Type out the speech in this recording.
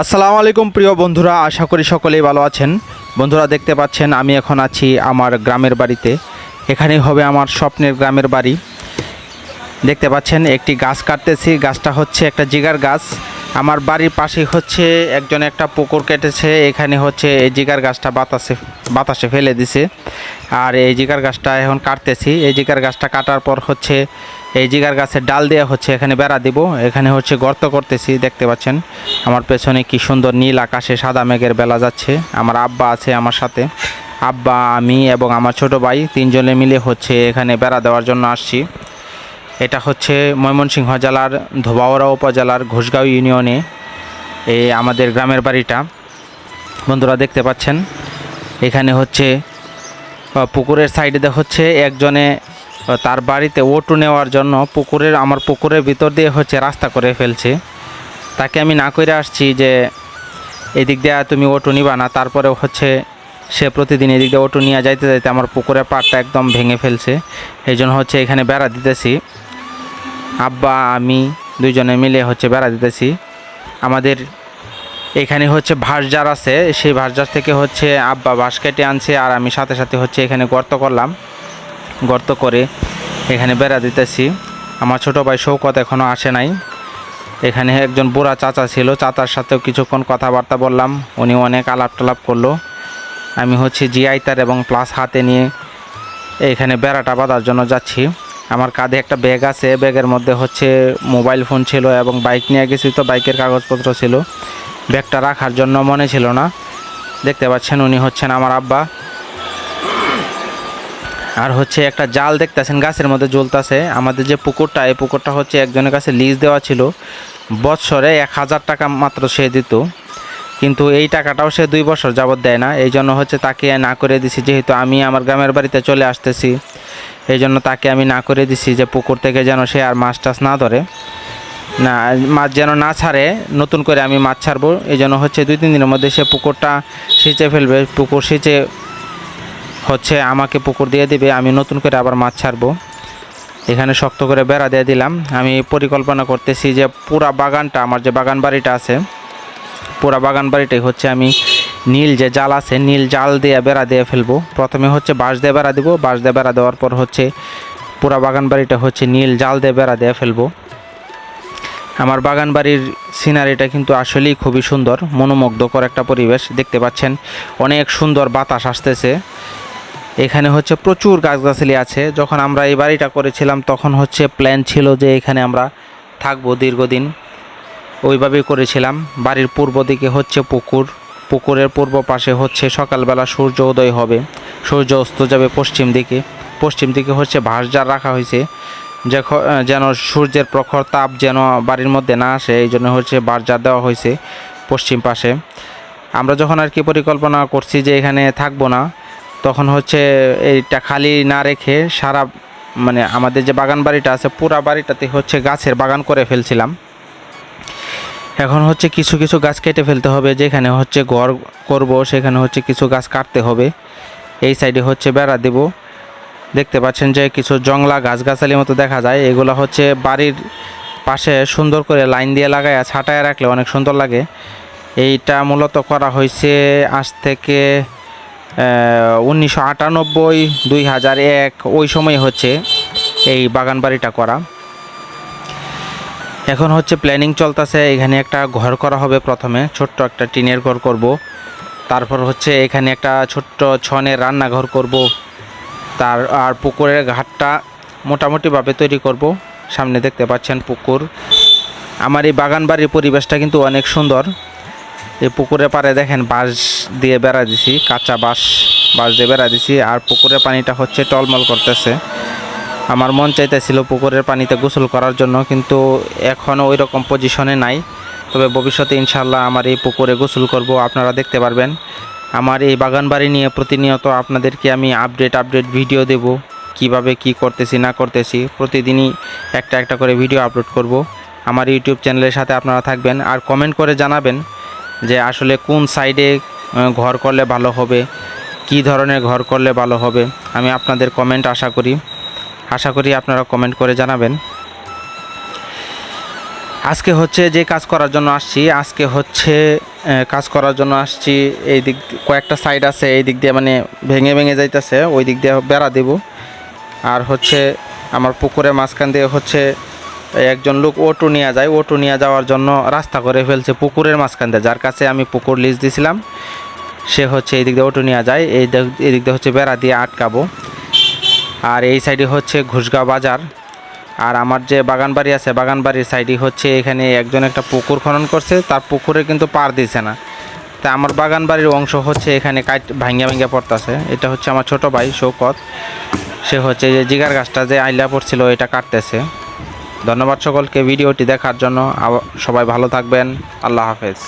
আসসালামু আলাইকুম, প্রিয় বন্ধুরা। আশা করি সকলেই ভালো আছেন। বন্ধুরা, দেখতে পাচ্ছেন, আমি এখন আছি আমার গ্রামের বাড়িতে। এখানেই হবে আমার স্বপ্নের গ্রামের বাড়ি। দেখতে পাচ্ছেন, একটি গাছ কাটতেছি। গাছটা হচ্ছে একটা জিগার গাছ। আমার বাড়ির পাশেই হচ্ছে একজন একটা পুকুর কেটেছে, এখানে হচ্ছে এই জিগার গাছটা বাতাসে বাতাসে ফেলে দিছে। আর এই জিগার গাছটা এখন কাটতেছি। এই জিগার গাছটা কাটার পর হচ্ছে এই জিগার গাছের ডাল দেওয়া হচ্ছে এখানে বেড়া দিব। এখানে হচ্ছে গর্ত করতেছি, দেখতে পাচ্ছেন। আমার পেছনে কি সুন্দর নীল আকাশে সাদা মেঘের বেলা যাচ্ছে। আমার আব্বা আছে আমার সাথে। আব্বা, আমি এবং আমার ছোট ভাই তিনজনে মিলে হচ্ছে এখানে বেড়া দেওয়ার জন্য আসছি। এটা হচ্ছে ময়মনসিংহ জেলার ধোবাওড়া উপজেলার ঘোষগাঁও ইউনিয়নে এই আমাদের গ্রামের বাড়িটা। বন্ধুরা দেখতে পাচ্ছেন, এখানে হচ্ছে পুকুরের সাইডে হচ্ছে একজনে তার বাড়িতে ওটু নেওয়ার জন্য পুকুরের, আমার পুকুরের ভিতর দিয়ে হচ্ছে রাস্তা করে ফেলছে। তাকে আমি না করে আসছি যে, এদিক দিয়ে তুমি অটো নিবা না। তারপরেও হচ্ছে, সে প্রতিদিন এদিক দিয়ে অটো নিয়ে যাইতে যাইতে আমার পুকুরের পাড়টা একদম ভেঙে ফেলছে। এই জন্য হচ্ছে এখানে বেড়া দিতেছি। আব্বা, আমি দুইজনে মিলে হচ্ছে বেড়া দিতেছি। আমাদের এখানে হচ্ছে ভাসজার আছে, সেই ভাসজার থেকে হচ্ছে আব্বা বাঁশ কেটে আনছে আর আমি সাথে সাথে হচ্ছে এখানে গর্ত করলাম। গর্ত করে এখানে বেড়া দিতেছি। আমার ছোটো ভাই শৌকত এখনও আসে নাই। এখানে একজন বুড়া চাচা ছিল, চাচার সাথেও কিছুক্ষণ কথাবার্তা বললাম। উনি অনেক আলাপ টালাপ করল। আমি হচ্ছে জিআইতার এবং প্লাস হাতে নিয়ে এখানে বেড়াটা বাঁধার জন্য যাচ্ছি। আমার কাঁধে একটা ব্যাগ আছে। ব্যাগের মধ্যে হচ্ছে মোবাইল ফোন ছিল এবং বাইক নিয়ে গেছি তো বাইকের কাগজপত্র ছিল। ব্যাগটা রাখার জন্য মনে ছিল না। দেখতে পাচ্ছেন, উনি হচ্ছেন আমার আব্বা। আর হচ্ছে একটা জাল দেখতেছেন, গাছের মধ্যে জ্বলতেছে। আমাদের যে পুকুরটা, এই পুকুরটা হচ্ছে একজনের কাছে লিজ দেওয়া ছিল। বৎসরে এক হাজার টাকা মাত্র সে দিত। কিন্তু এই টাকাটাও সে দুই বছর যাবত দেয় না। এই জন্য হচ্ছে তাকে না করে দিছি, যেহেতু আমি আমার গ্রামের বাড়িতে চলে আসতেছি। এই জন্য তাকে আমি না করে দিছি যে পুকুর থেকে যেন সে আর মাছ টাছ না ধরে। না, মাছ যেন না ছাড়ে, নতুন করে আমি মাছ ছাড়বো। এই জন্য হচ্ছে দুই, তিন দিনের মধ্যে সে পুকুরটা সিঁচে ফেলবে। পুকুর সিঁচে হচ্ছে আমাকে পুকুর দিয়ে দিবে, আমি নতুন করে আবার মাছ ছাড়বো। এখানে শক্ত করে বেড়া দিয়ে দিলাম। আমি পরিকল্পনা করতেছি যে পুরা বাগানটা, আমার যে বাগান বাড়িটা আছে পুরা বাগান বাড়িটাই হচ্ছে আমি নীল যে জাল আছে, নীল জাল দিয়ে বেড়া দিয়ে ফেলব। প্রথমে হচ্ছে বাঁশ দিয়ে বেড়া দেবো, বাঁশ দিয়ে বেড়া দেওয়ার পর হচ্ছে পুরা বাগান বাড়িটা হচ্ছে নীল জাল দিয়ে বেড়া দিয়ে ফেলব। আমার বাগান বাড়ির সিনারিটা কিন্তু আসলেই খুবই সুন্দর, মনোমুগ্ধকর একটা পরিবেশ, দেখতে পাচ্ছেন অনেক সুন্দর বাতাস আসতেছে। এখানে হচ্ছে প্রচুর গাছগাছালি আছে, যখন আমরা এই বাড়িটা করেছিলাম তখন হচ্ছে প্ল্যান ছিল যে এখানে আমরা থাকব দীর্ঘদিন। ওইভাবেই করেছিলাম। বাড়ির পূর্ব দিকে হচ্ছে পুকুর। পুকুরের পূর্ব পাশে হচ্ছে সকালবেলা সূর্য উদয় হবে। সূর্য অস্ত যাবে পশ্চিম দিকে। পশ্চিম দিকে হচ্ছে ভাসজার রাখা হয়েছে। যেন সূর্যের প্রখর তাপ যেন বাড়ির মধ্যে না আসে, এই জন্য হচ্ছে বারজার দেওয়া হয়েছে পশ্চিম পাশে। আমরা যখন আর কি পরিকল্পনা করছি যে এখানে থাকব না, তখন হচ্ছে এইটা খালি না রেখে সারা মানে আমাদের যে বাগান বাড়িটা আছে, পুরা বাড়িটাতে হচ্ছে গাছের বাগান করে ফেলছিলাম। এখন হচ্ছে কিছু কিছু গাছ কেটে ফেলতে হবে, যেখানে হচ্ছে ঘর করব, সেখানে হচ্ছে কিছু গাছ কাটতে হবে। এই সাইডে হচ্ছে বেড়া দেব। দেখতে পাচ্ছেন যে কিছু জংলা গাছগাছালির মতো দেখা যায়। এগুলো হচ্ছে বাড়ির পাশে সুন্দর করে লাইন দিয়ে লাগায় ছাটায় রাখলে অনেক সুন্দর লাগে। এইটা মূলত করা হয়েছে আজ থেকে উনিশশো আটানব্বই দুই হাজার এক, ওই সময় হচ্ছে এই বাগান বাড়িটা করা। এখন হচ্ছে প্ল্যানিং চলতেছে, এখানে একটা ঘর করা হবে প্রথমে, ছোট্ট একটা টিনের ঘর করব। তারপর হচ্ছে এখানে একটা ছোট্ট ছনের রান্নাঘর করব। তার আর পুকুরের ঘাটটা মোটামুটিভাবে তৈরি করব। সামনে দেখতে পাচ্ছেন পুকুর। আমার এই বাগান বাড়ির পরিবেশটা কিন্তু অনেক সুন্দর। এই পুকুরের পাড়ে দেখেন বাঁশ দিয়ে বেড়া দিছি, কাঁচা বাঁশ বাঁশ দিয়ে বেড়া দিছি, আর পুকুরের পানিটা হচ্ছে টলমল করতেছে। আমার মন চাইতেছিল পুকুরের পানিতে গোসল করার জন্য, কিন্তু এখনও ওই রকম পজিশনে নাই। তবে ভবিষ্যতে ইনশাল্লাহ আমার এই পুকুরে গোসল করব, আপনারা দেখতে পারবেন। আমার এই বাগান বাড়ি নিয়ে প্রতিনিয়ত আপনাদেরকে আমি আপডেট আপডেট ভিডিও দেব, কীভাবে কি করতেছি, না করতেছি। প্রতিদিনই একটা একটা করে ভিডিও আপলোড করব। আমার ইউটিউব চ্যানেলের সাথে আপনারা থাকবেন আর কমেন্ট করে জানাবেন যে আসলে কোন সাইডে ঘর করলে ভালো হবে, কি ধরনের ঘর করলে ভালো হবে। আমি আপনাদের কমেন্ট আশা করি। আশা করি আপনারা কমেন্ট করে জানাবেন। আজকে হচ্ছে যে কাজ করার জন্য আসছি, আজকে হচ্ছে কাজ করার জন্য আসছি, এই দিক কয়েকটা সাইড আছে, এই দিক দিয়ে মানে ভেঙে ভেঙে যাইতেছে, ওই দিক দিয়ে বেড়া দেব। আর হচ্ছে আমার পুকুরের মাঝখান দিয়ে হচ্ছে একজন লোক অটো নিয়ে যায়, অটো নিয়ে যাওয়ার জন্য রাস্তা করে ফেলছে পুকুরের মাঝখান দিয়ে। যার কাছে আমি পুকুর লিজ দিয়েছিলাম সে হচ্ছে এই দিক দিয়ে অটো নিয়ে যায় এই দিক দিয়ে হচ্ছে বেড়া দিয়ে আটকাবো। আর এই সাইডে হচ্ছে ঘুষগাঁও বাজার। আর আমার যে বাগান বাড়ি আছে, বাগান বাড়ির সাইডে হচ্ছে এখানে একজন একটা পুকুর খনন করছে, তার পুকুরে কিন্তু পার দিছে না। তা আমার বাগান বাড়ির অংশ হচ্ছে এখানে কাট ভাঙ্গা ভাঙ্গা পড়তেছে। এটা হচ্ছে আমার ছোট ভাই শৌকত সে হচ্ছে যে জিগার গাছটা যে আইলা পড়ছিল, এটা কাটতেছে। ধন্যবাদ সকলকে ভিডিওটি দেখার জন্য। সবাই ভালো থাকবেন। আল্লাহ হাফেজ।